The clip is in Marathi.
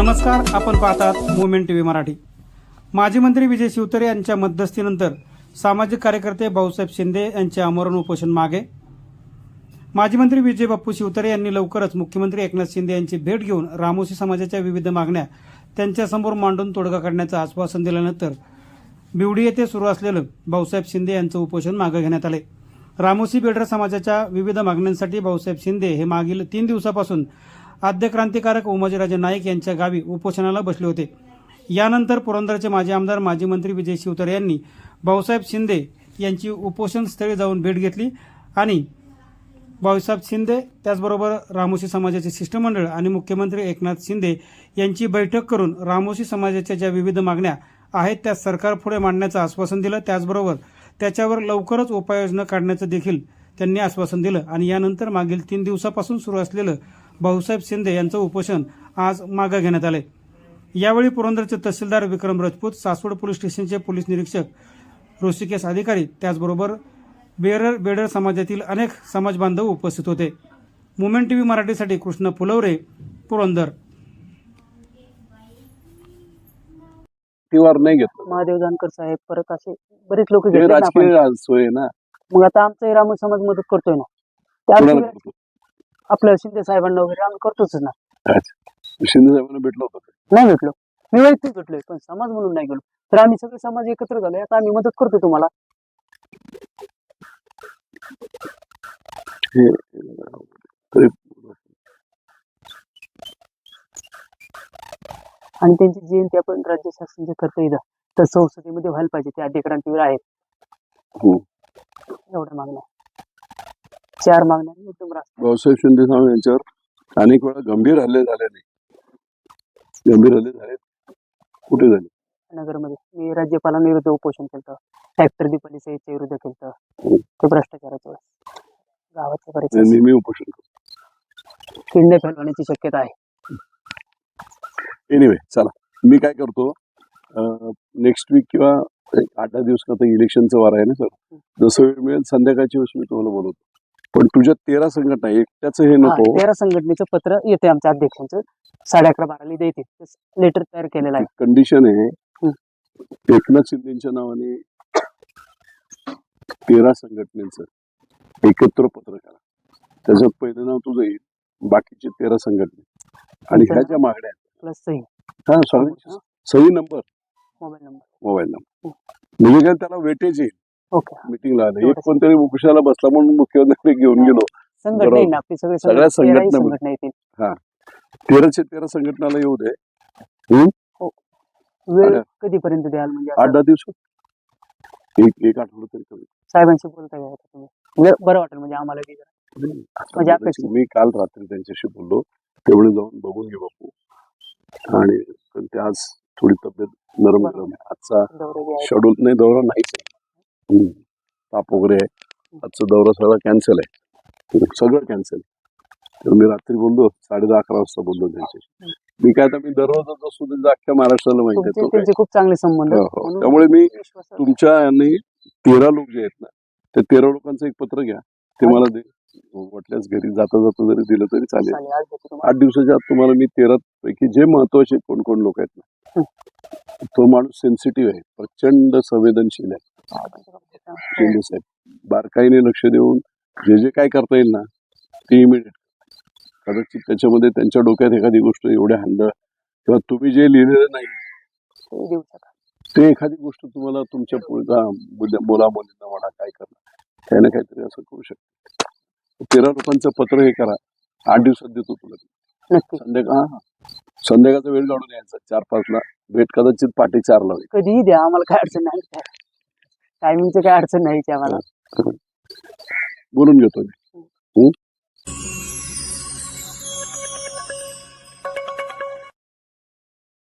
नमस्कार आपण पाहतात मुवमेंट टीव्ही मराठी. माजी मंत्री विजय शिवतरे यांच्या मध्यस्थीनंतर सामाजिक कार्यकर्ते भाऊसाहेब शिंदे यांचे आमरण उपोषण मागे. माजी मंत्री विजय बाप्पू शिवतरे यांनी लवकरच मुख्यमंत्री एकनाथ शिंदे यांची भेट घेऊन रामोशी समाजाच्या विविध मागण्या त्यांच्यासमोर मांडून तोडगा काढण्याचं आश्वासन दिल्यानंतर बिवडी येथे सुरू असलेलं भाऊसाहेब शिंदे यांचं उपोषण मागे घेण्यात आले. रामोशी बेडर समाजाच्या विविध मागण्यांसाठी भाऊसाहेब शिंदे हे मागील तीन दिवसापासून आद्य क्रांतिकारक उमाजीराजे नाईक यांच्या गावी उपोषणाला बसले होते. यानंतर पुरंदरचे माजी आमदार माजी मंत्री विजय शिवतर यांनी भाऊसाहेब शिंदे यांची उपोषण स्थळी जाऊन भेट घेतली आणि भाऊसाहेब शिंदे त्याचबरोबर रामोशी समाजाचे शिष्टमंडळ आणि मुख्यमंत्री एकनाथ शिंदे यांची बैठक करून रामोशी समाजाच्या ज्या विविध मागण्या आहेत त्या सरकारपुढे मांडण्याचं आश्वासन दिलं. त्याचबरोबर त्याच्यावर लवकरच उपाययोजना काढण्याचं देखील त्यांनी आश्वासन दिलं आणि यानंतर मागील तीन दिवसापासून सुरू असलेलं भाऊसाहेब शिंदे यांचं उपोषण आज मागं घेण्यात आलंय. यावेळी पुरंदरचे तहसीलदार विक्रम राजपूत सासवड पोलीस स्टेशनचे पोलीस निरीक्षक ऋषिकेश अधिकारी त्याचबरोबर बेरर बेडर समाजातील अनेक समाज बांधव उपस्थित होते. मुमेंट टीव्ही मराठीसाठी कृष्ण फुलवरे पुरंदर. नाही महादेव जानकर साहेब परत असे बरेच लोक हे. राजकीय राज- सोय ना. मग आता आमचा राम समाज मदत करतोय ना. त्या? आपल्या शिंदे साहेबांना वगैरे आम्ही करतोच ना. शिंदे साहेबांना भेटलो होतो? नाही भेटलो. मी वैयक्तिक भेटलोय पण समाज म्हणून नाही गेलो. तर आम्ही सगळे समाज एकत्र झालोय आता आम्ही मदत करतो तुम्हाला. हे तरी आणि त्यांची जयंती आपण राज्य शासन जे करतो इथं तर संसदेमध्ये व्हायला पाहिजे ते आद्य क्रांतीवीर आहेत हो. एवढ्या मागण्या चार मागण्या भाऊसाहेब शिंदे साहेब यांच्यावर अनेक वेळा गंभीर हल्ले झालेले. गंभीर हल्ले झाले कुठे झाले? नगरमध्ये. मी राज्यपालांविरुद्ध उपोषण केलं ट्रॅक्टर दीपाली साहेबच्या विरुद्ध केलं ते भ्रष्टाचाराच्या वेळेस गावाच्या नेहमी उपोषण करतो. किडनॅप फैलवण्याची शक्यता आहे. एनिवे चला. मी काय करतो नेक्स्ट वीक किंवा एक आठ दहा दिवस आता इलेक्शनचं वार आहे ना सर? जसं वेळ मिळेल संध्याकाळची वेळेस मी तुम्हाला बोलवतो. पण तुझ्या तेरा संघटना एकट्याच हे नको. तेरा संघटनेचं पत्र येते आमच्या अध्यक्षांचं. साडे अकरा बाराला देते लेटर तयार केलेलं आहे. कंडिशन आहे. एकनाथ शिंदेच्या नावाने तेरा संघटनेचं एकत्र पत्र करा. त्याच्यात पहिलं नाव तुझं येईल. बाकीचे तेरा संघटने. आणि ह्या ज्या मागण्या प्लस सही. हा सही number. Mobile number. Mobile number. म्हणजे काय त्याला वेटेज येईल. मिटिंगला आलं. एक कोणतरी उकशाला बसला म्हणून मुख्यमंत्री घेऊन गेलो. संघटना आपली सगळे सगळ्या संघटना येतील. तेराशे तेरा संघटनाला येऊ दे. वेळ अरे. कधीपर्यंत द्याल म्हणजे आठ दहा दिवसात? एक एक आठवडा तरी कमी. साहेबांशी बोलता का आता तुम्ही? म्हणजे बरं वाटेल म्हणजे आम्हाला. म्हणजे. मी काल रात्री त्यांच्याशी बोललो. तेवढे जाऊन बघून घे बापू. आणि पण ते आज थोडी तब्येत नरम. गरम आजचा. शेड्यूल नाही दौरा नाहीच. ताप वगैरे. आहे आजचा दौरा सगळा कॅन्सल आहे. सगळं कॅन्सल तर मी रात्री बोललो साडे दहा अकरा वाजता बोललो त्यांच्याशी. मी काय आता मी दररोज त्यांचं अख्ख्या महाराष्ट्राला माहिती आहे खूप चांगले संबंध. हो, हो. त्यामुळे मी तुमच्या यांनी तेरा लोक जे आहेत ना त्या तेरा लोकांचं एक पत्र घ्या. ते मला दे. वाटल्यास घरी जाता जाता जरी दिलं तरी चालेल. चालेल, आज देतो तुम्हाला. आठ दिवसाच्या आत तुम्हाला मी तेरा पैकी जे महत्त्वाचे कोण कोण लोक आहेत ना तो माणूस सेन्सिटिव्ह आहे प्रचंड संवेदनशील आहे. शिंदे साहेब बारकाईने लक्ष देऊन जे जे काय करता येईल ना ते इमिडिएट कदाचित त्याच्यामध्ये त्यांच्या डोक्यात एखादी गोष्ट एवढ्या हल्ल किंवा तुम्ही जे लिहिलेलं नाही ते देऊ शकाल. ते एखादी गोष्ट तुम्हाला तुमच्या पुढचा मुला मुलींना म्हणा काय करणार. काही ना काहीतरी असं करू शकतो. तेरा लोकांचं पत्र हे करा. आठ दिवसात देतो तुला. नक्की. संध्याकाळ हा. संध्याकाळचा वेळ काढून यायचा. चार पाचला. भेट कदाचित पाठी चारला होईल. कधीही द्या. आम्हाला काय अडचण नाही. टायमिंगचं काय अडचण नाही आम्हाला बोलून घेतो मी.